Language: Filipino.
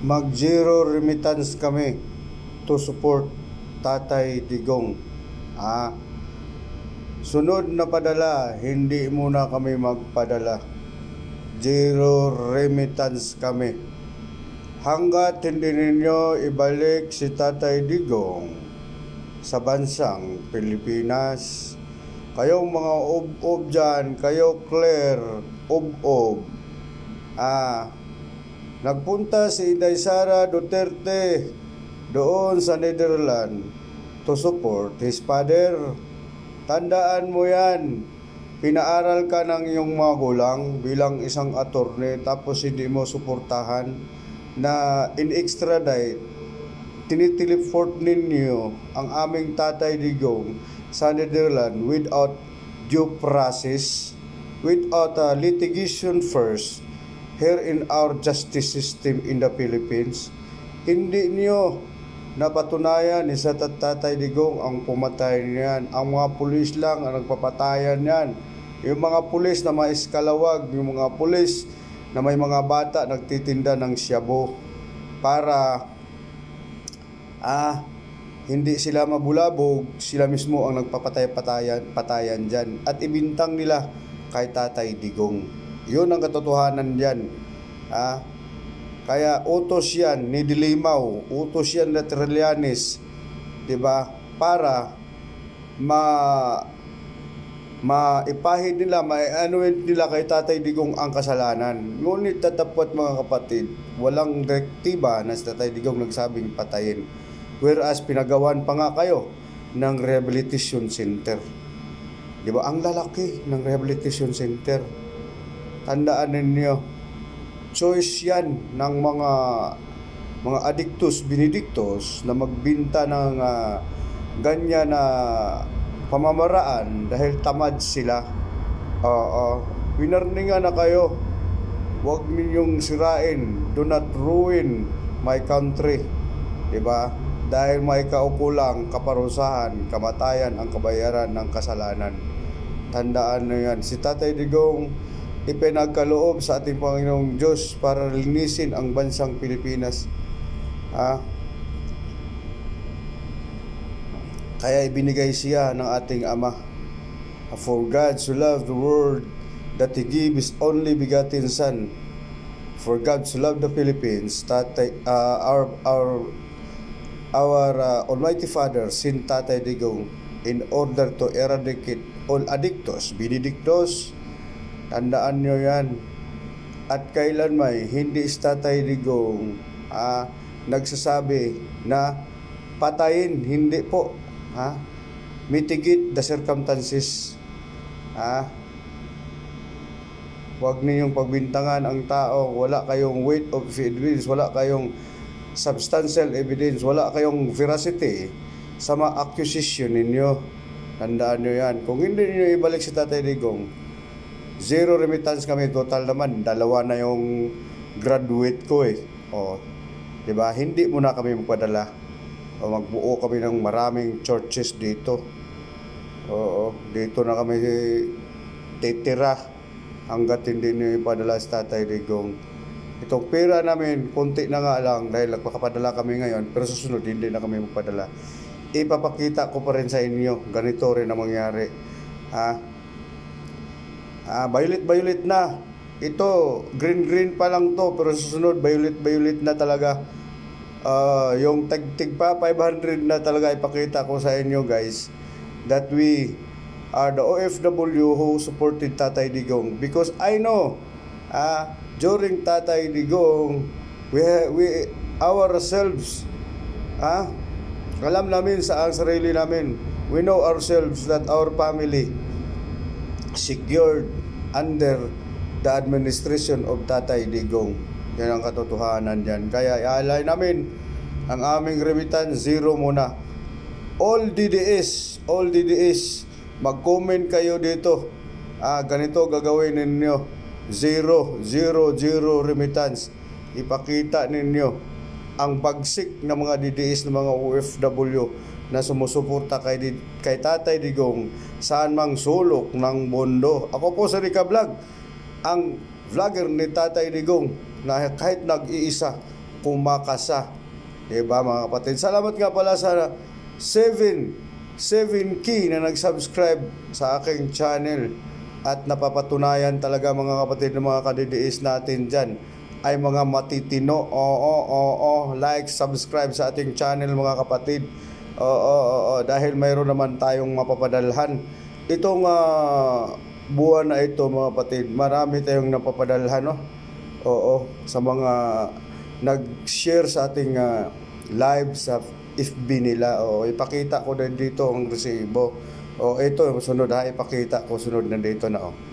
mag zero remittance kami to support Tatay Digong. Ah, sunod na padala, hindi muna kami magpadala. Zero remittance kami. Hanggat hindi ninyo ibalik si Tatay Digong sa bansang Pilipinas, kayong mga ob-ob dyan, kayo Claire, ob-ob, ah, nagpunta si Inday Sara Duterte doon sa Netherlands to support his father. Tandaan mo yan. Pinaaral ka ng iyong magulang bilang isang attorney tapos hindi mo suportahan na in extradite tinitiliport ninyo ang aming tatay digong sa Netherlands without due process, without a litigation first here in our justice system in the Philippines. Hindi niyo napatunayan ni sa tatay digong ang pumatay niyan. Ang mga pulis lang ang nagpapatayan niyan. Yung mga pulis na maiskalawag, yung mga pulis na may mga bata nagtitinda ng syabo para ah hindi sila mabulabog, sila mismo ang nagpapatay-patayan patayan diyan at ibintang nila kay Tatay Digong. 'Yun ang katotohanan diyan. Ah, kaya utos yan ni Dilimaw, utos yan na Trillanes, 'di ba? Para ma maipahid nila, maianuin nila kay Tatay Digong ang kasalanan. Ngunit tatapot mga kapatid, walang direktiba na si Tatay Digong nagsabing patayin. Whereas pinagawan pa nga kayo ng rehabilitation center. Di ba? Ang lalaki ng rehabilitation center. Tandaan ninyo, choice yan ng mga mga addictus benedictus na magbinta ng ah, ganyan na pamamaraan dahil tamad sila. Oo. winarningan na kayo. Huwag ninyong sirain. Do not ruin my country. ba? Dahil may kaukulang kaparusahan, kamatayan ang kabayaran ng kasalanan. Tandaan nyo yan. Si Tatay Digong ipinagkaloob sa ating Panginoong Diyos para linisin ang bansang Pilipinas. Ha? Kaya ibinigay siya ng ating Ama. For God so loved the world that He gave His only begotten Son. For God so loved the Philippines, tatay, uh, our, our, our uh, Almighty Father, sin Tatay Digong, in order to eradicate all addictos, benedictos, tandaan nyo yan. At kailan may hindi si Tatay Digong ah, nagsasabi na patayin, hindi po. Ha? Mitigate the circumstances. Ha? Huwag ninyong pagbintangan ang tao. Wala kayong weight of evidence. Wala kayong substantial evidence. Wala kayong veracity sa mga accusation ninyo. Tandaan nyo yan. Kung hindi niyo ibalik si Tatay Digong, zero remittance kami. Total naman, dalawa na yung graduate ko eh. O, di ba? Hindi mo na kami magpadala. O magbuo kami ng maraming churches dito. Oo, dito na kami titira hanggat hindi niyo ipadala sa Tatay Digong. Itong pera namin, konti na nga lang dahil nagpakapadala kami ngayon, pero susunod hindi na kami magpadala. Ipapakita ko pa rin sa inyo, ganito rin ang mangyari. Ha? Ah, violet violet na. Ito, green green pa lang to, pero susunod violet violet na talaga. Ah, yung tagtig pa 500 na talaga ipakita ko sa inyo guys that we are the OFW who supported Tatay Digong because I know ah during Tatay Digong we we ourselves ah alam namin sa ang sarili namin we know ourselves that our family secured under the administration of Tatay Digong. Yan ang katotohanan dyan. Kaya ialay namin ang aming remittance zero muna. All DDS, all DDS, mag-comment kayo dito. Ah, ganito gagawin ninyo. Zero, zero, zero remittance. Ipakita ninyo ang bagsik ng mga DDS ng mga OFW na sumusuporta kay, kay Tatay Digong saan mang sulok ng mundo. Ako po sa Rika Vlog, ang vlogger ni Tatay Digong na kahit nag-iisa, kumakasa. Diba mga kapatid? Salamat nga pala sa 7 7 key na nag-subscribe sa aking channel at napapatunayan talaga mga kapatid ng mga kadidiis natin dyan ay mga matitino. Oo, oo, oo. Like, subscribe sa ating channel mga kapatid. Oo, oo, oo. Dahil mayroon naman tayong mapapadalhan. Itong ah, buwan na ito mga kapatid, marami tayong napapadalhan. No? Oo, sa mga nag-share sa ating ah, live sa FB nila. O, ipakita ko din dito ang resibo. O, ito, sunod ha, ipakita ko sunod na dito na. Oh.